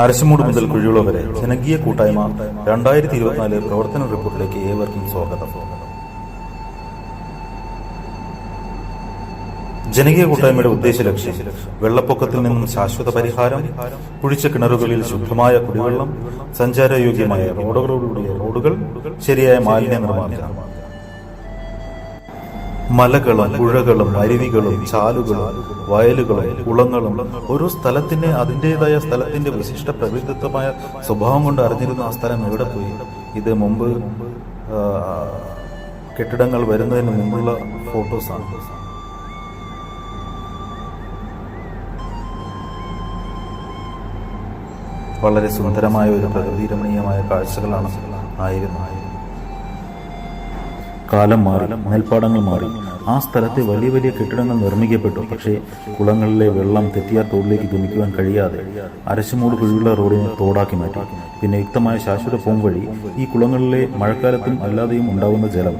അരശമൂട് മുതൽ കുഴിയുള വരെ ജനകീയ കൂട്ടായ്മ രണ്ടായിരത്തി ഇരുപത്തിനാല് പ്രവർത്തന റിപ്പോർട്ടിലേക്ക് ഏവർക്കും സ്വാഗതം. ജനകീയ കൂട്ടായ്മയുടെ ഉദ്ദേശ ലക്ഷ്യം വെള്ളപ്പൊക്കത്തിൽ നിന്നും ശാശ്വത പരിഹാരം കുഴിച്ച കിണറുകളിൽ ശുദ്ധമായ കുടിവെള്ളം സഞ്ചാരയോഗ്യമായ റോഡുകളോടുകൂടിയ റോഡുകൾ ശരിയായ മാലിന്യ നിർമ്മാർജനം. മലകളും പുഴകളും അരുവികളും ചാലുകളും വയലുകളും കുളങ്ങളും ഓരോ സ്ഥലത്തിന് അതിന്റെതായ സ്ഥലത്തിന്റെ വിശിഷ്ട പ്രകൃതിത്വമായ സ്വഭാവം കൊണ്ട് അറിഞ്ഞിരുന്ന ആ സ്ഥലം എവിടെ പോയി? ഇത് മുമ്പ് കെട്ടിടങ്ങൾ വരുന്നതിന് മുമ്പുള്ള ഫോട്ടോസാണ് വളരെ സുന്ദരമായ ഒരു പ്രകൃതി രമണീയമായ കാഴ്ചകളാണ് ആയിരുന്നു. കാലം മാറി നെൽപ്പാടങ്ങൾ മാറി. ആ സ്ഥലത്തെ വലിയ വലിയ കെട്ടിടങ്ങൾ നിർമ്മിക്കപ്പെട്ടു. പക്ഷേ കുളങ്ങളിലെ വെള്ളം തെറ്റിയാർ തോടിലേക്ക് ഗമിക്കുവാൻ കഴിയാതെ അരശമൂട് കുഴിയുള്ള റോഡിനെ തോടാക്കി മാറ്റി. പിന്നെ യുക്തമായ ശാശ്വത പോംവഴി ഈ കുളങ്ങളിലെ മഴക്കാലത്തും അല്ലാതെയും ഉണ്ടാകുന്ന ജലം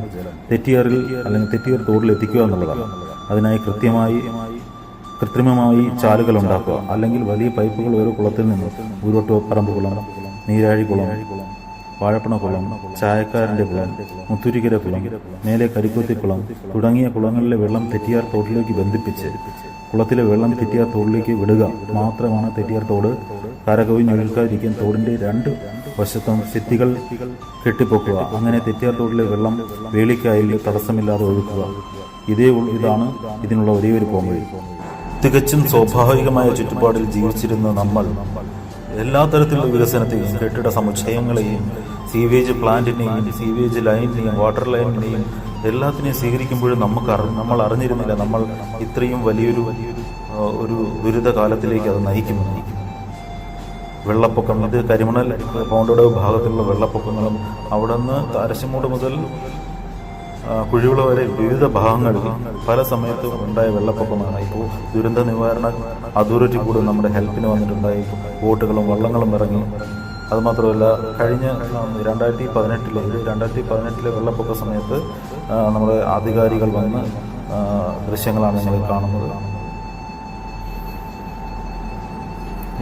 തെറ്റിയാറിൽ അല്ലെങ്കിൽ തെറ്റിയാർ തോടിൽ എത്തിക്കുക എന്നുള്ളതാണ്. അതിനായി കൃത്യമായി കൃത്രിമമായി ചാലുകൾ ഉണ്ടാക്കുക. അല്ലെങ്കിൽ വലിയ പൈപ്പുകൾ ഓരോ കുളത്തിൽ നിന്നും ഊരോട്ടോ പറമ്പ് കുളം നീരാഴി കുളം വാഴപ്പണ കുളം ചായക്കാരന്റെ കുളം മുത്തൂരിക്കര കുളം മേലെ കരിക്കോത്തിക്കുളം തുടങ്ങിയ കുളങ്ങളിലെ വെള്ളം തെറ്റിയാർ തോട്ടിലേക്ക് ബന്ധിപ്പിച്ച് കുളത്തിലെ വെള്ളം തെറ്റിയാർ തോടിലേക്ക് വിടുക മാത്രമാണ് തെറ്റിയാർ തോട്. കരകവിഞ്ഞ് ഒഴുക്കാതിരിക്കാൻ തോടിന്റെ രണ്ട് വശത്തും ഭിത്തികൾ കെട്ടിപ്പൊക്കുക. അങ്ങനെ തെറ്റിയാർ തോടിലെ വെള്ളം വേളിക്കായലിൽ തടസ്സമില്ലാതെ ഒഴുക്കുക. ഇതേ ഇതാണ് ഇതിനുള്ള ഒരേ ഒരു പോംവഴി. തികച്ചും സ്വാഭാവികമായ ചുറ്റുപാടിൽ ജീവിച്ചിരുന്ന നമ്മൾ എല്ലാ തരത്തിലുള്ള വികസനത്തെയും കെട്ടിട സമുച്ചയങ്ങളെയും സീവേജ് പ്ലാന്റിനെയും സീവേജ് ലൈനിനെയും വാട്ടർ ലൈനിനെയും എല്ലാത്തിനെയും സ്വീകരിക്കുമ്പോഴും നമുക്ക് നമ്മൾ അറിഞ്ഞിരുന്നില്ല. നമ്മൾ ഇത്രയും വലിയൊരു ഒരു ദുരിത കാലത്തിലേക്ക് അത് നയിക്കുമെന്ന് വെള്ളപ്പൊക്കം ഇത് കരിമണൽ പൗണ്ടോടെ ഭാഗത്തുള്ള വെള്ളപ്പൊക്കങ്ങളും അവിടെ നിന്ന് താരശമൂട് മുതൽ കുഴിവിള വരെ വിവിധ ഭാഗങ്ങളിൽ പല സമയത്തും ഉണ്ടായ വെള്ളപ്പൊക്കമാണ് ഇപ്പോൾ ദുരന്ത നിവാരണ അതോറിറ്റി കൂടെ നമ്മുടെ ഹെൽപ്പിന് വന്നിട്ടുണ്ടായി. ബോട്ടുകളും വള്ളങ്ങളും ഇറങ്ങി. അതുമാത്രമല്ല കഴിഞ്ഞ രണ്ടായിരത്തി പതിനെട്ടിലെ രണ്ടായിരത്തി പതിനെട്ടിലെ വെള്ളപ്പൊക്ക സമയത്ത് നമ്മുടെ അധികാരികൾ വന്ന് ദൃശ്യങ്ങളാണ് ഞങ്ങൾ കാണുന്നത്.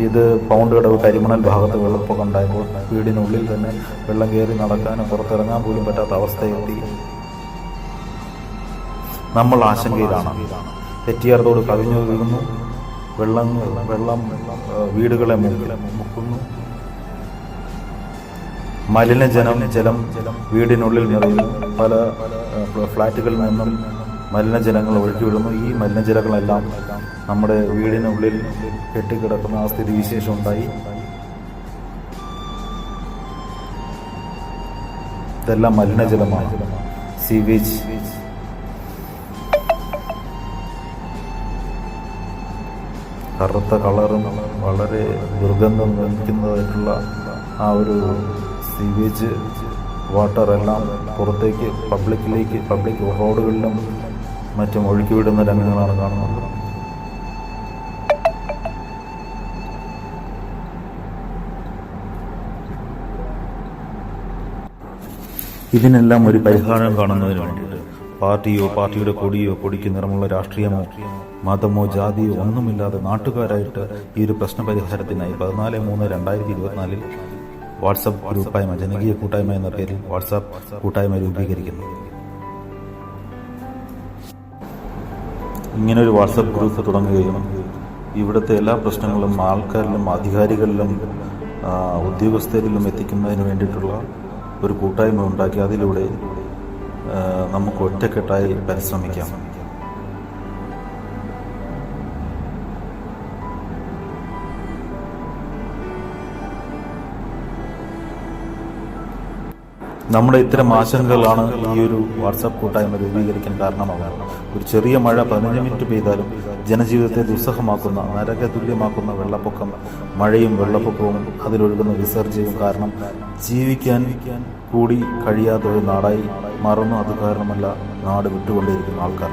ഇത് പൗണ്ട് കടവ് കരിമണൽ ഭാഗത്ത് വെള്ളപ്പൊക്കം ഉണ്ടായപ്പോൾ വീടിനുള്ളിൽ തന്നെ വെള്ളം കയറി നടക്കാനും പുറത്തിറങ്ങാൻ പോലും പറ്റാത്ത അവസ്ഥയെത്തി. നമ്മൾ ആശങ്കയിലാണ്. തെറ്റിയാർത്തോട് കവിഞ്ഞു വീഴുന്നു. വെള്ളം വെള്ളം വീടുകളെ മുക്കി- മുക്കുന്നു മലിനജനം ജലം വീടിനുള്ളിൽ നിറയുന്നു. പല ഫ്ലാറ്റുകളിൽ നിന്നും മലിനജലങ്ങൾ ഒഴുകിവിടുന്നു ഈ മലിനജലങ്ങളെല്ലാം നമ്മുടെ വീടിനുള്ളിൽ കെട്ടിക്കിടക്കുന്ന ആ സ്ഥിതിവിശേഷം ഉണ്ടായി. ഇതെല്ലാം മലിനജലമാണ് സീവേജ്. കറുത്ത കളറും വളരെ ദുർഗന്ധം നിൽക്കുന്നതായിട്ടുള്ള ആ ഒരു സീവേജ് വാട്ടർ എല്ലാം പുറത്തേക്ക് പബ്ലിക്കിലേക്ക് പബ്ലിക് റോഡുകളിലും മറ്റും ഒഴുക്കിവിടുന്ന രംഗങ്ങളാണ് കാണുന്നത്. ഇതിനെല്ലാം ഒരു പരിഹാരം കാണുന്നതിന് വേണ്ടിയിട്ട് പാർട്ടിയോ പാർട്ടിയുടെ കൊടിയോ കൊടിക്ക് നിറമുള്ള രാഷ്ട്രീയമോ മതമോ ജാതിയോ ഒന്നുമില്ലാതെ നാട്ടുകാരായിട്ട് ഈ ഒരു പ്രശ്ന പരിഹാരത്തിനായി പതിനാല് മൂന്ന് രണ്ടായിരത്തി ഇരുപത്തിനാലിൽ വാട്സപ്പ് ഗ്രൂപ്പായ്മ ജനകീയ കൂട്ടായ്മ എന്ന പേരിൽ വാട്സാപ്പ് കൂട്ടായ്മ രൂപീകരിക്കുന്നു. ഇങ്ങനെ ഒരു വാട്സപ്പ് ഗ്രൂപ്പ് തുടങ്ങുകയും ഇവിടുത്തെ എല്ലാ പ്രശ്നങ്ങളും ആൾക്കാരിലും അധികാരികളിലും ഉദ്യോഗസ്ഥരിലും എത്തിക്കുന്നതിന് വേണ്ടിയിട്ടുള്ള ഒരു കൂട്ടായ്മ ഉണ്ടാക്കി അതിലൂടെ നമുക്ക് ഒറ്റക്കെട്ടായി പരിശ്രമിക്കാം. നമ്മുടെ ഇത്തരം ആശങ്കകളാണ് ഈ ഒരു വാട്സാപ്പ് കൂട്ടായ്മ രൂപീകരിക്കാൻ കാരണമാകാറ് ഒരു ചെറിയ മഴ പതിനഞ്ച് മിനിറ്റ് പെയ്താലും ജനജീവിതത്തെ ദുസ്സഹമാക്കുന്ന നരക തുല്യമാക്കുന്ന വെള്ളപ്പൊക്കം മഴയും വെള്ളപ്പൊക്കവും അതിലൊഴുകുന്ന വിസർജ്യവും കാരണം ജീവിക്കാൻ കൂടി കഴിയാത്ത ഒരു നാടായി മാറുന്നു. അത് കാരണമല്ല നാട് വിട്ടുകൊണ്ടേയിരിക്കുന്ന ആൾക്കാർ.